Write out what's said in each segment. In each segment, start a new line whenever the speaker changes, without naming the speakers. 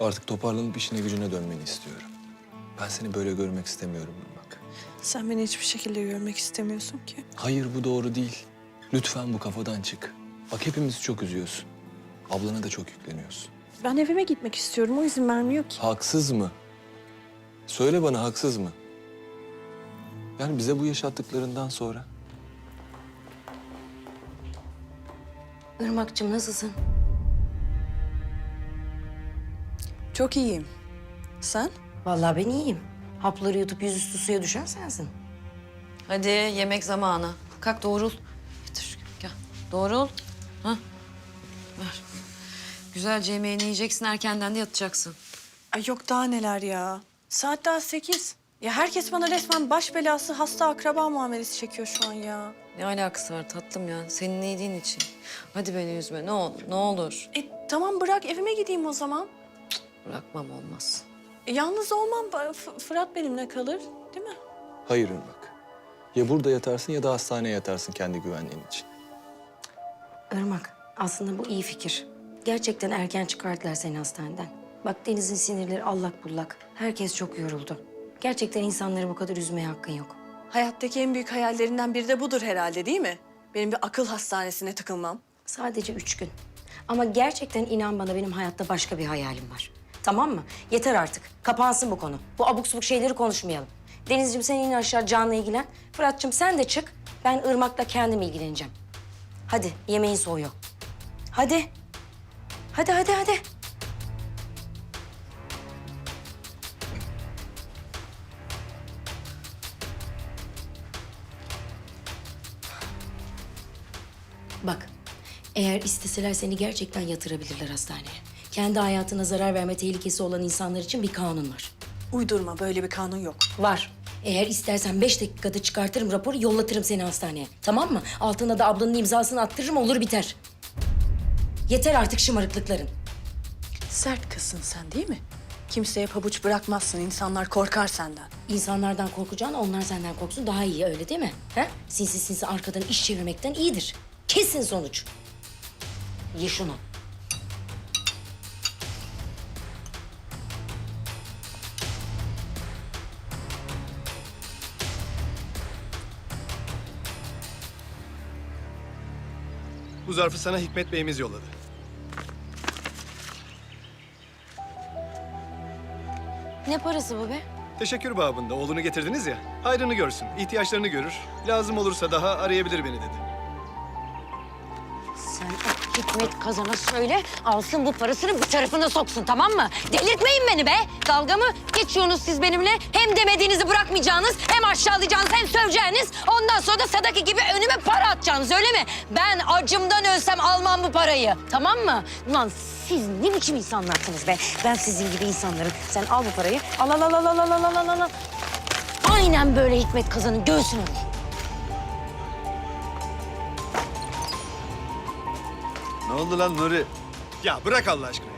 Artık toparlanıp işine gücüne dönmeni istiyorum. Ben seni böyle görmek istemiyorum Irmak.
Sen beni hiçbir şekilde görmek istemiyorsun ki.
Hayır bu doğru değil. Lütfen bu kafadan çık. Bak hepimizi çok üzüyorsun. Ablana da çok yükleniyorsun.
Ben evime gitmek istiyorum. O izin vermiyor ki.
Haksız mı? Söyle bana haksız mı? Yani bize bu yaşattıklarından sonra.
Irmak'cığım nasılsın?
Çok iyiyim. Sen?
Vallahi ben iyiyim. Hapları yutup yüzüstü suya düşen sensin. Hadi yemek zamanı. Kalk doğrul. Getir gel. Doğrul. Ha. Ver. Güzelce yemeğini yiyeceksin erkenden de yatacaksın.
Ay yok daha neler ya. Saat daha sekiz. Ya herkes bana resmen baş belası hasta akraba muamelesi çekiyor şu an ya.
Ne alakası var tatlım ya? Senin iyiliğin için. Hadi beni üzme ne olur ne olur.
E tamam bırak evime gideyim o zaman.
Bırakmam olmaz.
E, yalnız olmam. F- Fırat benimle kalır değil mi?
Hayır Irmak. Ya burada yatarsın ya da hastaneye yatarsın kendi güvenliğin için.
Irmak aslında bu iyi fikir. Gerçekten erken çıkardılar seni hastaneden. Bak Deniz'in sinirleri allak bullak. Herkes çok yoruldu. Gerçekten insanları bu kadar üzmeye hakkın yok.
Hayattaki en büyük hayallerinden biri de budur herhalde değil mi? Benim bir akıl hastanesine tıkılmam.
Sadece üç gün. Ama gerçekten inan bana benim hayatta başka bir hayalim var. Tamam mı? Yeter artık. Kapansın bu konu. Bu abuk subuk şeyleri konuşmayalım. Denizciğim sen in aşağı Can'la ilgilen. Fırat'cığım sen de çık. Ben Irmak'la kendim ilgileneceğim. Hadi yemeğin soğuyor. Hadi. Hadi hadi hadi. Bak, eğer isteseler seni gerçekten yatırabilirler hastaneye. Kendi hayatına zarar verme tehlikesi olan insanlar için bir kanun var.
Uydurma böyle bir kanun yok.
Var. Eğer istersen beş dakikada çıkartırım raporu, yollatırım seni hastaneye. Tamam mı? Altına da ablanın imzasını attırırım, olur biter. Yeter artık şımarıklıkların.
Sert kızsın sen değil mi? Kimseye pabuç bırakmazsın. insanlar korkar senden.
İnsanlardan korkacağına onlar senden korksun daha iyi öyle değil mi? He? Sinsi sinsi arkadan iş çevirmekten iyidir. Kesin sonuç. Ye şunu.
Bu zarfı sana Hikmet Bey'imiz yolladı.
Ne parası bu be?
Teşekkür babında oğlunu getirdiniz ya. Hayrını görsün, ihtiyaçlarını görür. Lazım olursa daha arayabilir beni dedi.
Hikmet Kazan'a söyle, alsın bu parasını bir tarafına soksun tamam mı? Delirtmeyin beni be! Dalga mı geçiyorsunuz siz benimle? Hem demediğinizi bırakmayacağınız, hem aşağılayacağınız, hem söveceğiniz. Ondan sonra da Sadaki gibi önüme para atacaksınız öyle mi? Ben acımdan ölsem almam bu parayı, tamam mı? Ulan siz ne biçim insanlarsınız be? Ben sizin gibi insanlarım. Sen al bu parayı, al al al al al al al al al. Aynen böyle Hikmet Kazan'ın göğsüne vur.
Ne oldu lan Nuri?
Ya bırak Allah aşkına ya.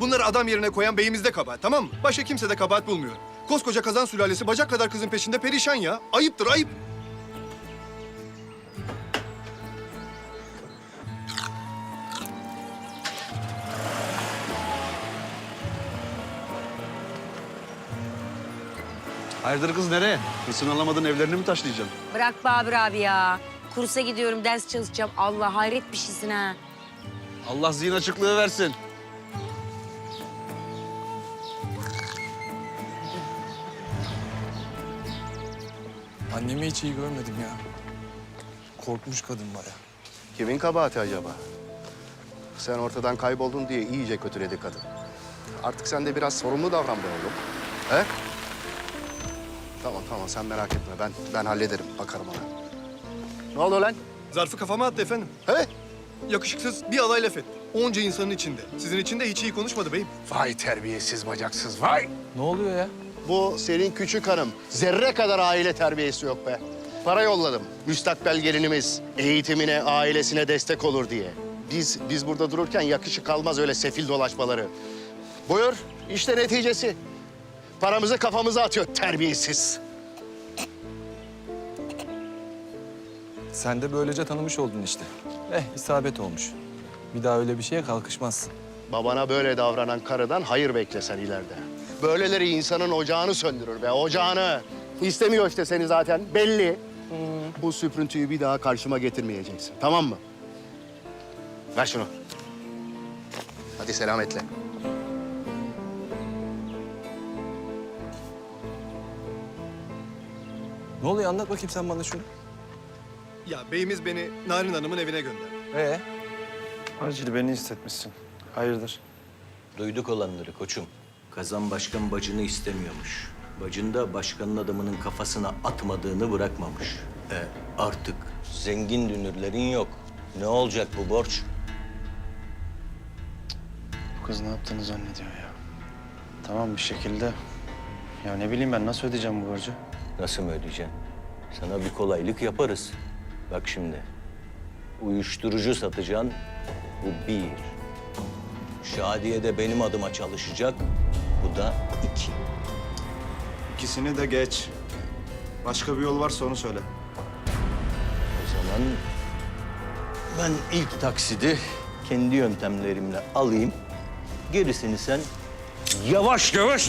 Bunları adam yerine koyan beyimizde kabahat tamam mı? Başka kimse de kabahat bulmuyor. Koskoca kazan sülalesi bacak kadar kızın peşinde perişan ya. Ayıptır ayıp.
Hayırdır kız nereye? Hırsını alamadın evlerini mi taşlayacaksın?
Bırak Babür abi ya. Kursa gidiyorum, ders çalışacağım. Allah hayret bir şeysin ha.
Allah zihin açıklığı versin.
Annemi hiç iyi görmedim ya. Korkmuş kadın baya.
Kimin kabahati acaba? Sen ortadan kayboldun diye iyice kötüledi kadın. Artık sen de biraz sorumlu davran be oğlum. He? Tamam tamam sen merak etme ben ben hallederim bakarım ona. Ne oldu lan?
Zarfı kafama attı efendim.
He?
Yakışıksız bir alay laf etti. Onca insanın içinde. Sizin için de hiç iyi konuşmadı beyim.
Vay terbiyesiz bacaksız vay.
Ne oluyor ya?
Bu senin küçük hanım. Zerre kadar aile terbiyesi yok be. Para yolladım. Müstakbel gelinimiz eğitimine, ailesine destek olur diye. Biz biz burada dururken yakışık kalmaz öyle sefil dolaşmaları. Buyur, işte neticesi. Paramızı kafamıza atıyor terbiyesiz.
Sen de böylece tanımış oldun işte. Eh isabet olmuş. Bir daha öyle bir şeye kalkışmazsın.
Babana böyle davranan karıdan hayır beklesen ileride. Böyleleri insanın ocağını söndürür be, ocağını. İstemiyor işte seni zaten, belli. Bu süprüntüyü bir daha karşıma getirmeyeceksin, tamam mı? Ver şunu. Hadi selametle.
Ne oluyor anlat bakayım sen bana şunu.
Ya beyimiz beni Narin Hanım'ın evine gönderdi.
Ee?
Acil beni hissetmişsin. Hayırdır?
Duyduk olanları koçum. Kazan başkan bacını istemiyormuş. Bacın da başkanın adamının kafasına atmadığını bırakmamış. E artık zengin dünürlerin yok. Ne olacak bu borç?
Bu kız ne yaptığını zannediyor ya. Tamam bir şekilde. Ya ne bileyim ben nasıl ödeyeceğim bu borcu?
Nasıl mı ödeyeceksin? Sana bir kolaylık yaparız. Bak şimdi. Uyuşturucu satacaksın. Bu bir. Şadiye de benim adıma çalışacak. Bu da iki.
İkisini de geç. Başka bir yol varsa onu söyle.
O zaman ben ilk taksidi kendi yöntemlerimle alayım. Gerisini sen yavaş yavaş